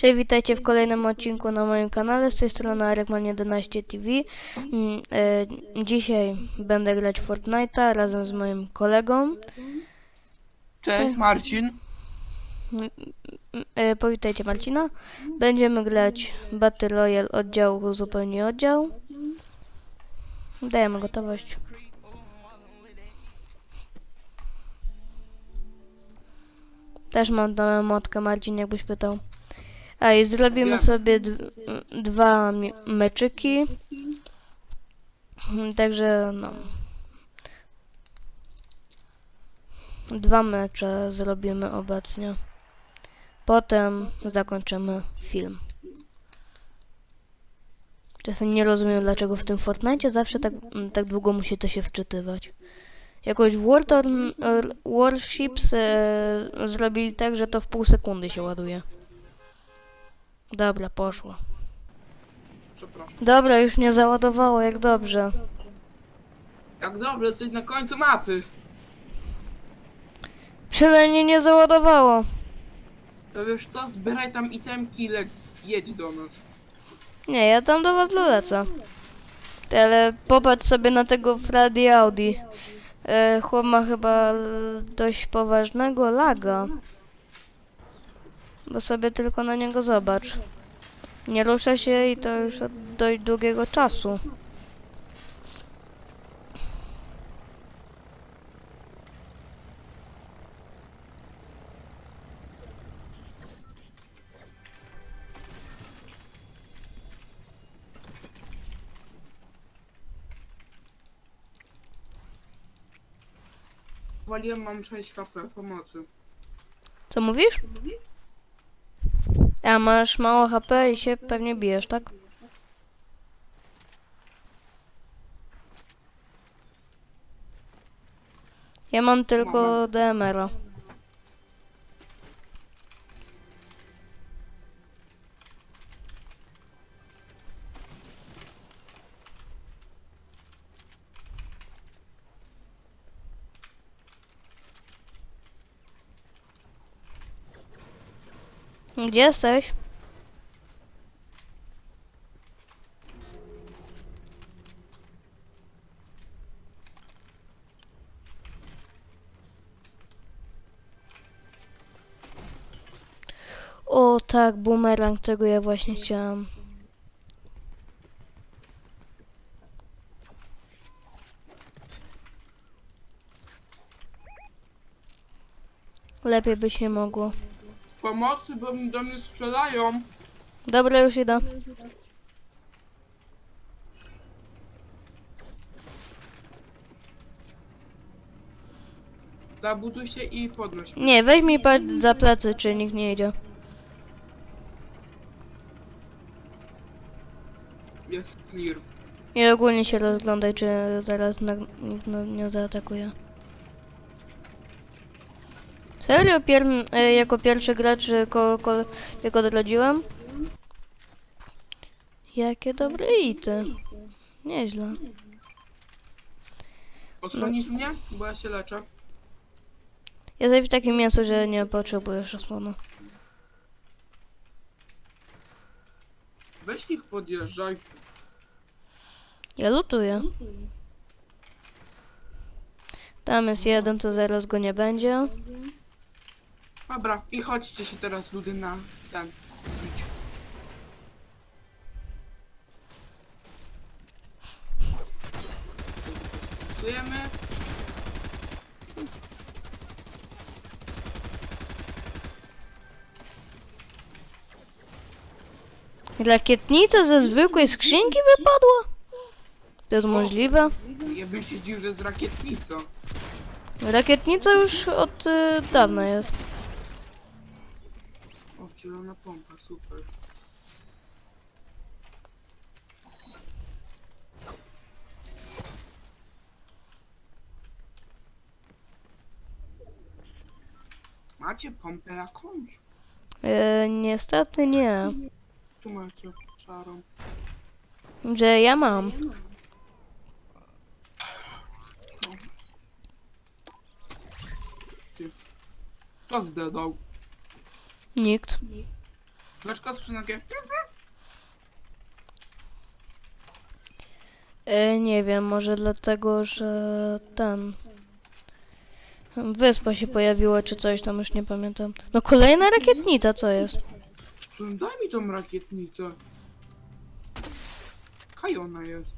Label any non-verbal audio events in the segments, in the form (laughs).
Cześć, witajcie w kolejnym odcinku na moim kanale. Z tej strony Arekman11 TV. Mm, e, Dzisiaj będę grać Fortnite'a razem z moim kolegą. Cześć, Marcin. Mm, e, Powitajcie Marcina. Będziemy grać Battle Royale oddział zupełnie oddział. Dajemy gotowość. Też mam tą motkę Marcin, jakbyś pytał. A i zrobimy sobie dwa meczyki. Także no. Dwa mecze zrobimy obecnie. Potem zakończymy film. Czasem nie rozumiem, dlaczego w tym Fortnite zawsze tak, mm, tak długo musi to się wczytywać. Jakoś w World Warships e, zrobili tak, że to w pół sekundy się ładuje. Dobra, poszło. Przepraszam. Dobra, już mnie załadowało, jak dobrze. Jak dobrze, jesteś na końcu mapy. Przynajmniej nie załadowało. To wiesz co, zbieraj tam itemki i le- jedź do nas. Nie, ja tam do was dolecę. Ty, Ale popatrz sobie na tego Freddy Audi. E, chłop ma chyba l- dość poważnego laga. Bo sobie tylko na niego zobacz. Nie rusza się i to już od dość długiego czasu. Waliłem, mam 6 HP, pomocy. Co mówisz? A masz mało HP i się pewnie bijesz, tak? Ja mam tylko. DMR-a. Gdzie jesteś? O tak, bumerang, tego ja właśnie chciałam. Lepiej być nie mogło. Pomocy, bo do mnie strzelają. Dobra, już idę. Zabuduj się i podnoś. Nie, weź mi za plecy, czy nikt nie idzie. Jest clear. I ogólnie się rozglądaj, czy zaraz na, nikt na, nie zaatakuje. Serio, pier, e, jako pierwszy gracz ko, ko, jak odrodziłem? Jakie dobre ity. Nieźle. Osłonisz mnie? Bo ja się leczę. Jesteś w takim miejscu, że nie potrzebujesz osłony. Weź ich podjeżdżaj. Ja lutuję. Tam jest jeden, to zaraz go nie będzie. Dobra, i chodźcie się teraz ludy na ten. Idź. Stosujemy. Rakietnica ze zwykłej skrzynki wypadła? To jest możliwe? Ja bym się dziwił, że z rakietnicą. Rakietnica już od y, dawna jest. Zielona pompa, super. Macie pompę jakąś? E, niestety nie. Tu macie szarą. Że ja mam. Kto zdedał? Nikt. Dlaczego skrzynkę? E, nie wiem, może dlatego, że ten... Wyspa się pojawiła, czy coś tam, już nie pamiętam. No kolejna rakietnica, co jest? Daj mi tą rakietnicę. Kaj ona jest?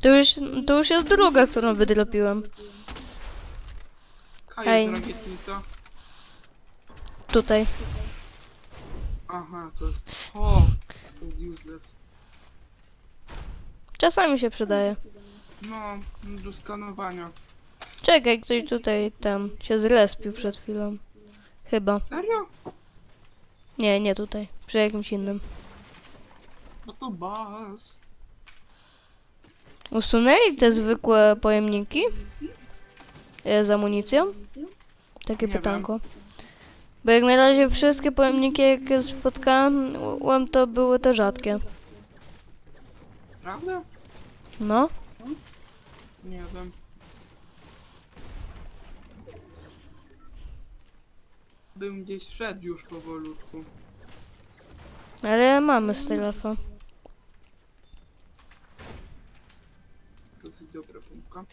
To już, to już jest druga, którą wydropiłem. Kaj Ej. jest rakietnica. Tutaj. Aha, to jest to. To jest useless. Czasami się przydaje. No, do skanowania. Czekaj, ktoś tutaj ten się zrespił przed chwilą. Chyba. Serio? Nie, nie tutaj. Przy jakimś innym. No to bas. Usunęli te zwykłe pojemniki? E, z amunicją? Takie Nie pytanko. Bo jak na razie wszystkie pojemniki, jakie spotkałem, to były te rzadkie. Prawda? No. Nie wiem. Bym gdzieś szedł już powolutku. Ale mamy strefa. Dosyć dobra pompka.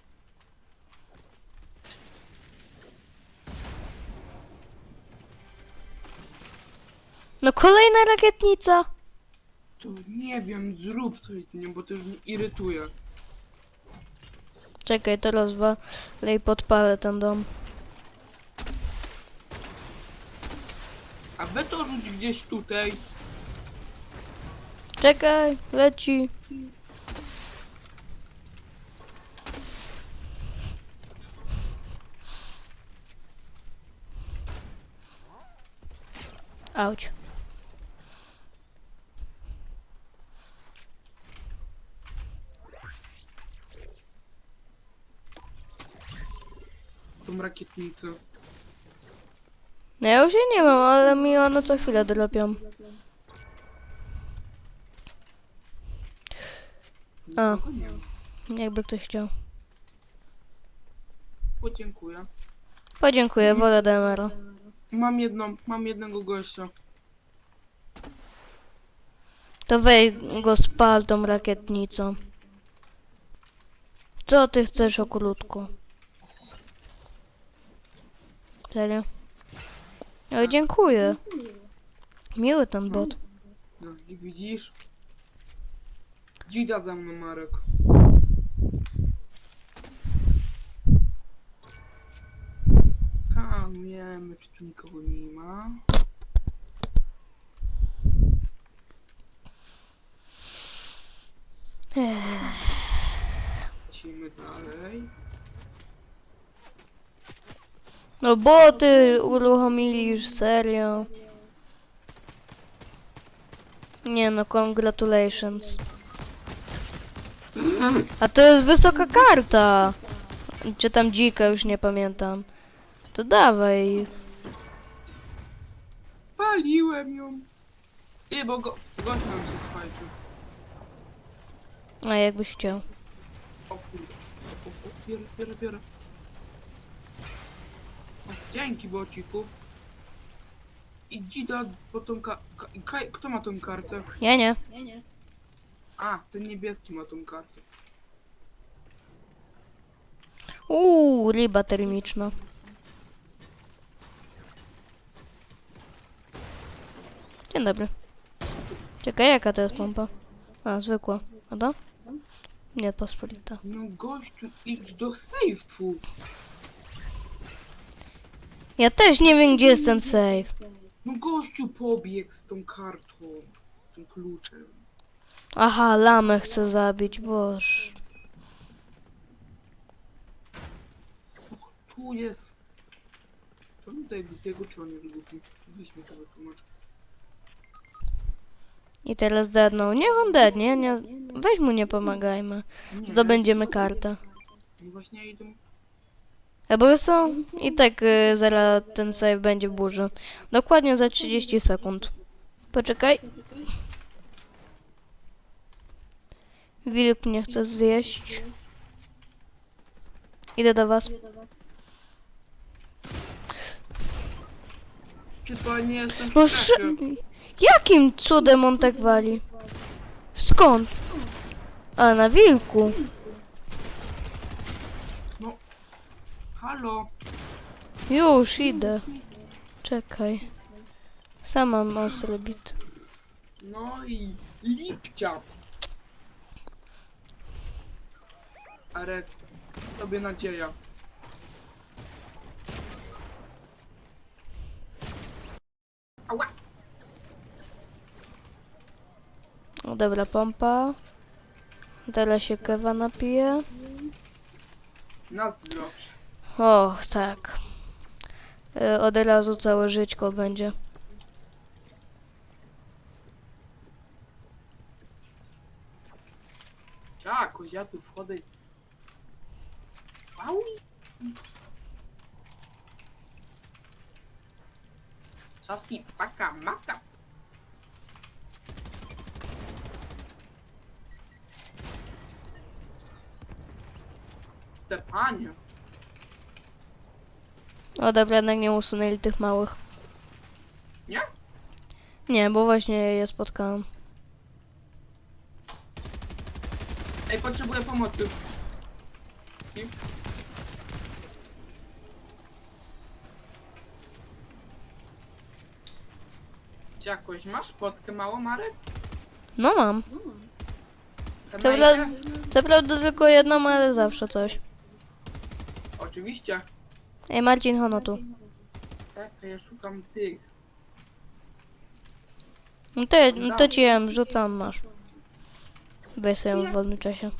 No kolejna rakietnica! To nie wiem, zrób coś z nią, bo to już mnie irytuje. Czekaj, to rozwalę i podpalę ten dom. A we to rzuć gdzieś tutaj. Czekaj, leci. Auć. Rakietnicę. No ja już jej nie mam, ale mi one co chwilę dropią. A. Nikogo Nie wiem. Jakby ktoś chciał. Podziękuję. Podziękuję, wolę DMR. Mam jedną, mam jednego gościa. To wej go spal tą rakietnicą. Co ty chcesz, okrutku? Serio? O, dziękuję. Miły ten bot. No i widzisz? Dzida za mną, Marek. Tam wiemy, czy tu nikogo nie ma. Ech, Lecimy dalej. No boty uruchomili już, serio. Nie no, congratulations. A to jest wysoka karta. Czy tam dzika, już nie pamiętam. To dawaj. Paliłem ją. Nie, bo go, gość nam się spajczył. A jakbyś chciał. O kurde. O, o, biorę, biorę, biorę. Dzięki, bociku. I dzida po tą ka... ka kaj, kto ma tą kartę? Ja nie. A, ten niebieski ma tą kartę. Uuu, riba termiczna. Dzień dobry. Czekaj, jaka to jest pompa? A, zwykła. A to? Nie, pospolita. No gościu, idź do sejfu. Ja też nie wiem, gdzie jest ten save. No gościu pobiegł z tą kartą. Tym kluczem. Aha, lamę chcę zabić, boż. Och, tu jest. To tutaj głupiego, czy on jest głupi? Weź mi to wytłumacz. I teraz dedną. Niech on dednie, nie... Weź mu nie pomagajmy. Nie, Zdobędziemy kartę. No właśnie idą. Albo są i tak y, zaraz ten save będzie w burzy. Dokładnie za 30 sekund. Poczekaj. Wilk nie chce zjeść. Idę do was. Czy to nie jestem No szy- Jakim cudem on tak wali? Skąd? A, na wilku. Halo? Już idę. Czekaj. Sama mam. No i lipcia. Arek, tobie nadzieja. Ała! O, dobra, pompa. Teraz się kewa napije. Na zdrowie. Och, tak. E, Od razu całe żyćko będzie. A, koziatu wchodzę. Pauli? Sasi, paka, maka. Te panie. O, dobra, jednak nie usunęli tych małych. Nie? Nie, bo właśnie je spotkałam. Ej, potrzebuję pomocy. I? Jakoś masz potkę małą, Marek? No mam. Ten Minecraft? Co prawda tylko jedną, ale zawsze coś. Oczywiście. Ej, Marcin, hono tu. Tak, ja szukam tych. No to, no to ci jem, rzucam, masz. Weź sobie w wolnym czasie.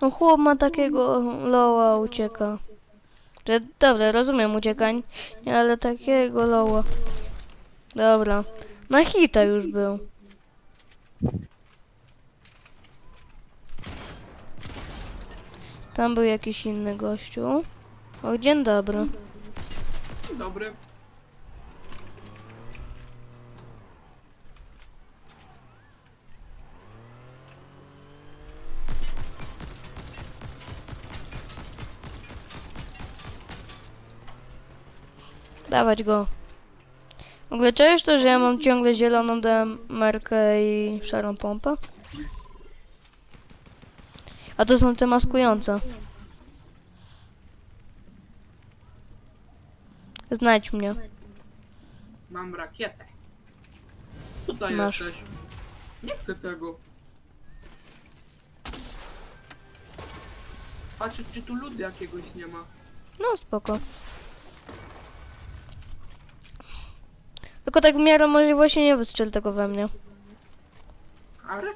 No chłop ma takiego loła ucieka. Że, dobra, rozumiem uciekań, ale takiego loła. Dobra. Na hita już był. Tam był jakiś inny gościu. O, dzień dobry. Dobry. Dawać go. W ogóle czujesz to, że ja mam ciągle zieloną demerkę i szarą pompę? A to są te maskujące. Znajdź mnie. Mam rakietę. Tutaj Masz. jesteś. Nie chcę tego. Patrzę, czy tu ludu jakiegoś nie ma. No spoko. Tylko tak w miarę możliwości nie wystrzel tego we mnie. Ale...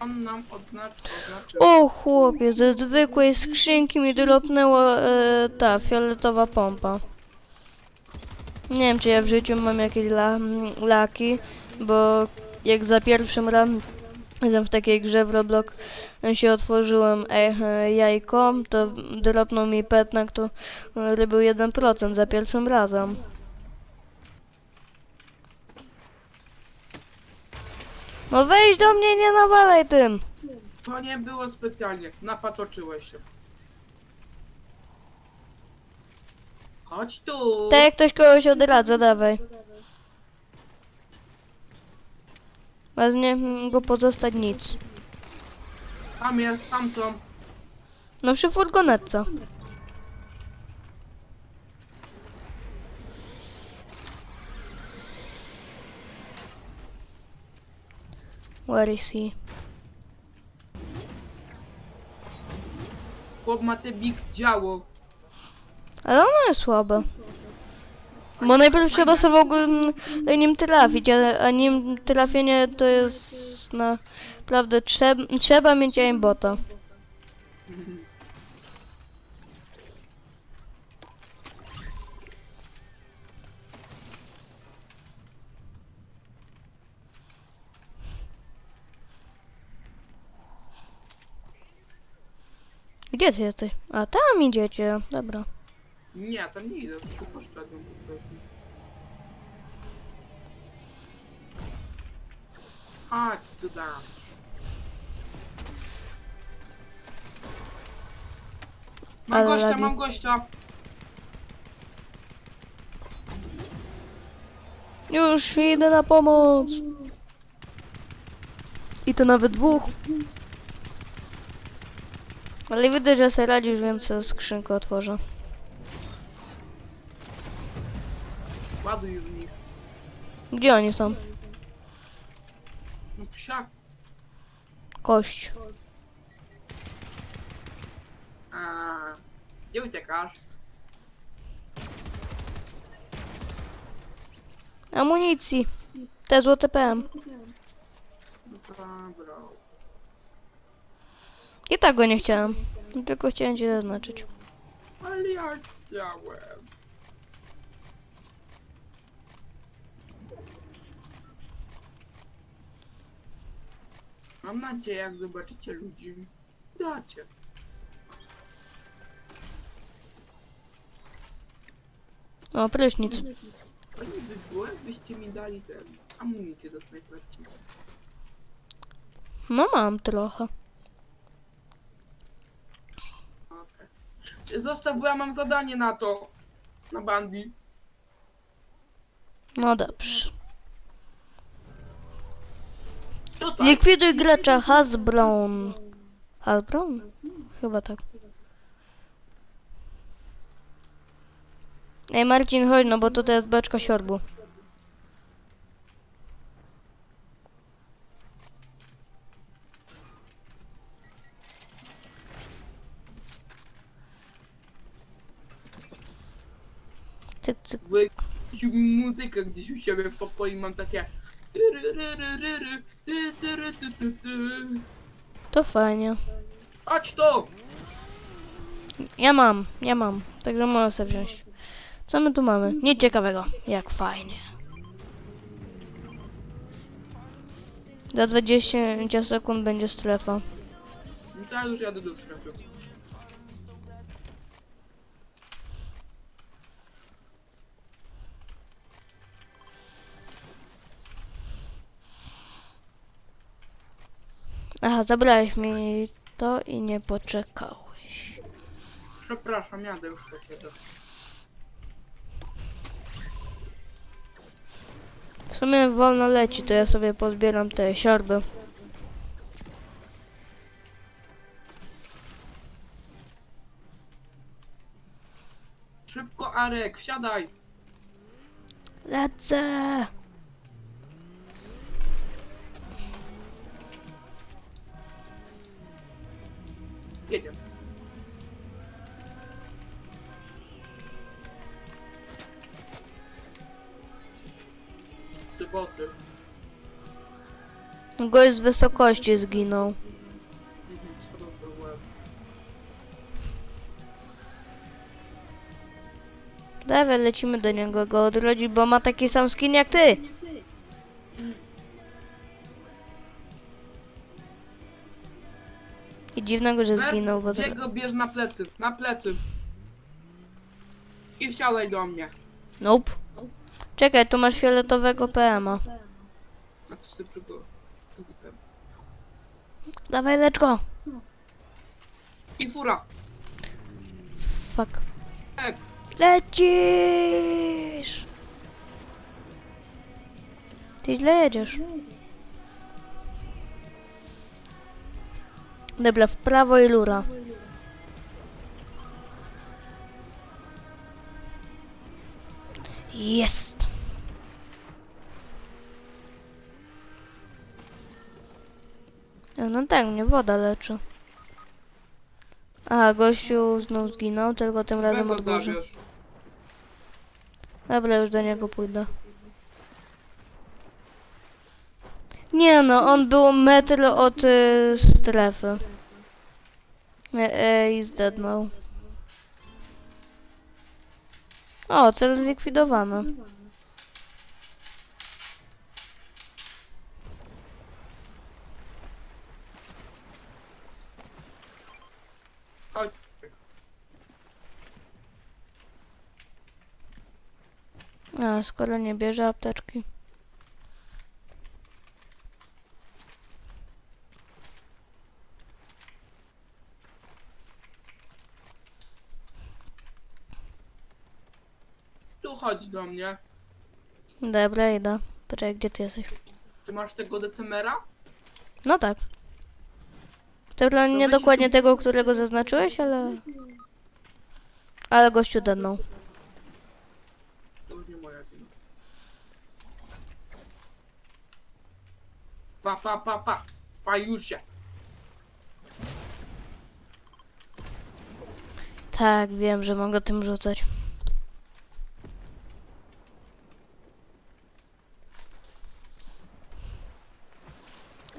On nam oznacz, oznaczył. O chłopie, ze zwykłej skrzynki mi dropnęła e, ta fioletowa pompa. Nie wiem, czy ja w życiu mam jakieś la, laki, bo jak za pierwszym razem w takiej grze w Roblox się otworzyłem e, e, jajko, to dropnął mi petnak, to e, był 1% za pierwszym razem. No wejdź do mnie, nie nawalaj tym! To nie było specjalnie. Napatoczyłeś się. Chodź tu. Tak jak ktoś kogoś odradza, dawaj. A z niego pozostać nic. Tam jest, tam są. No przy furgonetce. Where is he? Chłop ma te big działo. Ale ono jest słabe. Bo najpierw trzeba sobie w ogóle nim trafić, a, a nim trafienie to jest naprawdę trzeba, trzeba mieć aimbota. Gdzie ty jesteś? A tam idziecie, dobra. Nie, tam nie idę, tylko poszedłem po prostu. A, tu dam. Mam Ale gościa, lagi. mam gościa. Już idę na pomoc. I to nawet dwóch. Ale widać, że sobie radzisz, więc skrzynkę otworzę. Ładuj w nich. Gdzie oni są? No psiak. Kość. A, gdzie uciekasz? Amunicji. Te złote PM. No dobra. I tak go nie chciałem. Tylko chciałem cię zaznaczyć. Ale ja chciałem. Mam nadzieję, jak zobaczycie ludzi, dacie. O, prysznic. Fajnie by było, jakbyście mi dali ten amunicję do snajperki. No mam trochę. Okej. Zostaw, bo ja mam zadanie na to. Na bandy. No dobrze. Tutaj. Likwiduj gracza Hasbrown. Hasbrown? Chyba tak. Ej Marcin, chodź, no bo tutaj jest beczka siorbu. Cyk, cyk. Wy... muzykę gdzieś u siebie w pokoju mam takie... To fajnie. Chodź to! Ja mam, ja mam. Także mogę sobie wziąć. Co my tu mamy? Nic ciekawego. Jak fajnie. Za 20 sekund będzie strefa. No to ja już jadę do strefy. Aha, zabrałeś mi to i nie poczekałeś. Przepraszam, jadę już takiego. W sumie wolno leci, to ja sobie pozbieram te siorby. Szybko, Arek, wsiadaj! Lecę! Jedziemy. Soboty. Gość z wysokości zginął. Mhm, łeb. Dawaj, lecimy do niego go odrodzić, bo ma taki sam skin jak ty. Dziwnego, że zginął, bo... Gdzie go bierz na plecy, na plecy. I wsiadaj do mnie. Nope. Czekaj, tu masz fioletowego PM-a. A to sobie przygo... Dawaj, lecz go. I fura. Fuck. Ek. Lecisz! Ty źle jedziesz. Dobra, w prawo i lura. Jest! E, No tak, mnie woda leczy. A, gościu znów zginął, tylko tym razem od zabierz. Dobra, już do niego pójdę. Nie no, on był metr od y, strefy. E, e, I zdednął. O, cel zlikwidowany. A, skoro nie bierze apteczki. Tu chodź do mnie. Dobra, idę. Poczekaj, gdzie ty jesteś? Ty masz tego detemera? No tak. Dobra, nie weź dokładnie już- tego, którego zaznaczyłeś, ale... Ale gościu denął. To już nie moja wina. Pa, pa, pa, pa. Pa, już się. Tak, wiem, że mogę tym rzucać.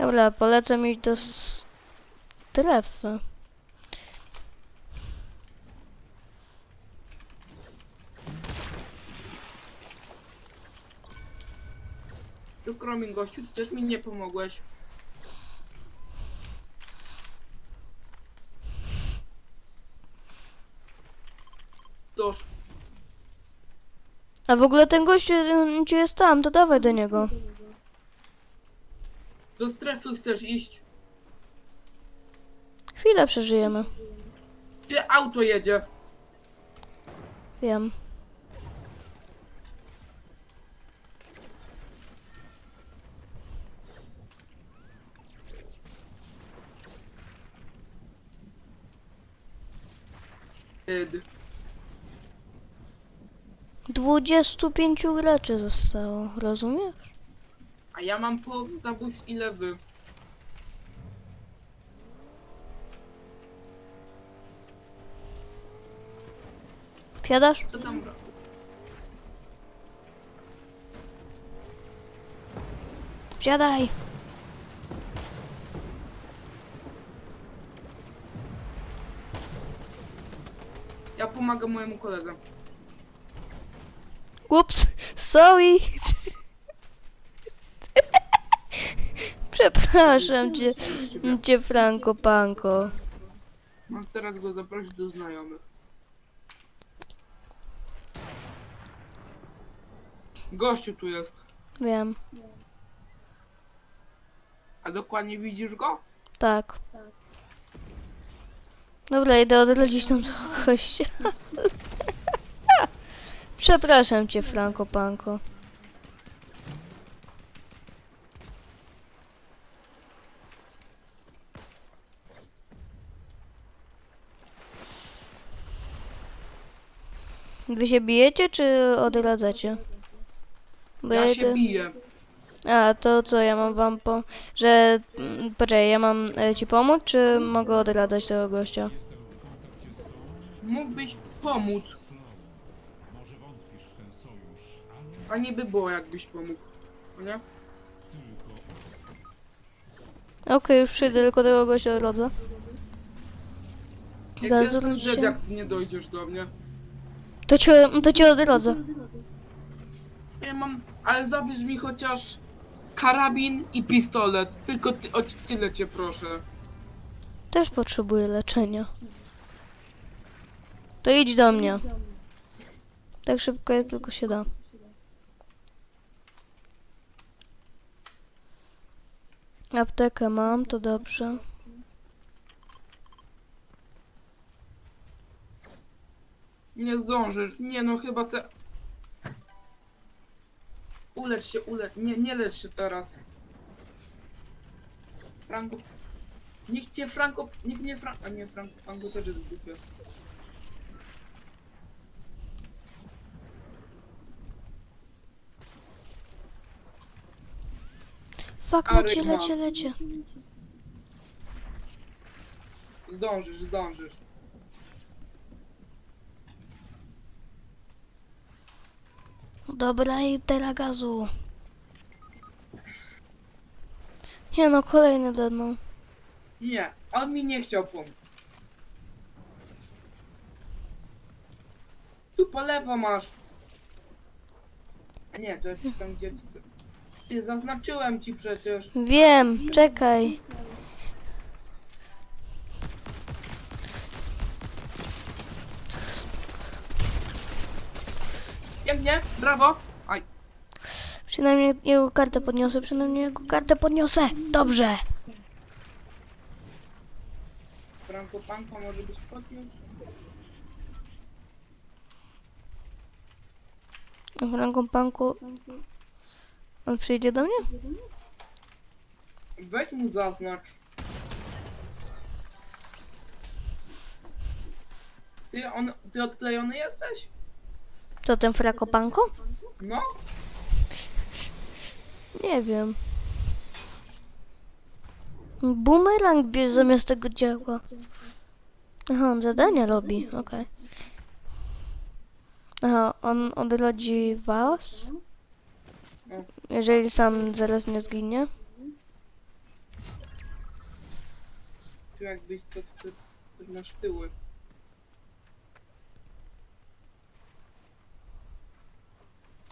Dobra, polecam iść do strefy. Przykro mi, gościu, ty też mi nie pomogłeś. Dosz. A w ogóle ten gościu y, gdzie jest tam, to dawaj do niego. Do strefy chcesz iść. Chwilę przeżyjemy. Gdzie auto jedzie? Wiem. Yd. 25 graczy zostało, rozumiesz? A ja mam połowę zabójstw ile wy. Wsiadasz? Co tam? Wsiadaj! Ja pomagam mojemu koledze. Ups, sorry. Przepraszam cię, cię Franco Panko. Mam teraz go zaprosić do znajomych. Gościu tu jest. Wiem, A dokładnie widzisz go? tak. Dobra, idę odrodzić tam gościa. (laughs) Przepraszam cię, Franco Panko. Wy się bijecie, czy odradzacie? Bo Ja ja się idę... biję. A, to co, ja mam wam po... Że... mm, Poczekaj, ja mam e, ci pomóc, czy mogę odradzać tego gościa? Mógłbyś pomóc. Może wątpisz w ten sojusz, ale A nie by było jakbyś pomógł. No nie? Okej, już przyjdę, tylko tego gościa odrodzę. Jak dead, się. jak ty nie dojdziesz do mnie. To cię, to cię odrodzę. Ja mam... Ale zabierz mi chociaż karabin i pistolet. Tylko ty, o tyle cię proszę. Też potrzebuję leczenia. To idź do mnie. Tak szybko jak tylko się da. Aptekę mam, to dobrze. Nie zdążysz. Nie no, chyba se... Ulecz się, ulecz. Nie, nie lecz się teraz. Franko... Niech cię Franko... Niech mnie Franko... A nie, Franko, Franko też jest w dupie. Fuck, Arek lecie, ma. lecie, lecie. Zdążysz, zdążysz. Dobra, i teraz gazu. Nie no, kolejny dedną. Nie, on mi nie chciał pomóc. Tu po lewo masz. A nie, to jest tam gdzie... Ty, zaznaczyłem ci przecież. Wiem, czekaj. Pięknie, brawo. Aj, Przynajmniej jego kartę podniosę, przynajmniej jego kartę podniosę. Dobrze. Franko Panko może być podniósł. Franką Panku. On przyjdzie do mnie? Weź mu zaznacz. Ty, on, ty odklejony jesteś? To ten Frakopanko? No. Nie wiem. Boomerang bierze zamiast tego działa. Aha, on zadania robi, okej. Aha, on odrodzi was? Jeżeli sam zaraz nie zginie? Tu jakbyś to, to, to masz tyły.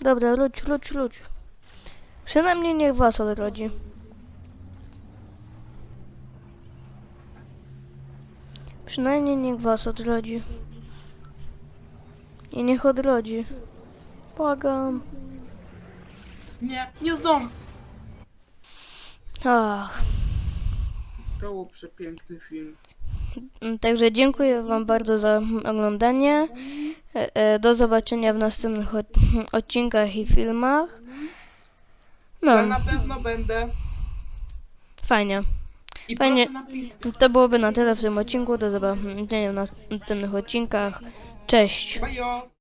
Dobra, ludź, ludź, ludź. Przynajmniej niech was odrodzi. Przynajmniej niech was odrodzi. I niech odrodzi. Błagam. Nie, nie zdążę. Ach. To był przepiękny film. Także dziękuję Wam bardzo za oglądanie. E, e, Do zobaczenia w następnych od- (laughs) odcinkach i filmach. Ja No, na pewno będę. fajnie. I Fajnie. To byłoby na tyle w tym odcinku. Do zobaczenia w następnych odcinkach. Cześć. Bajo!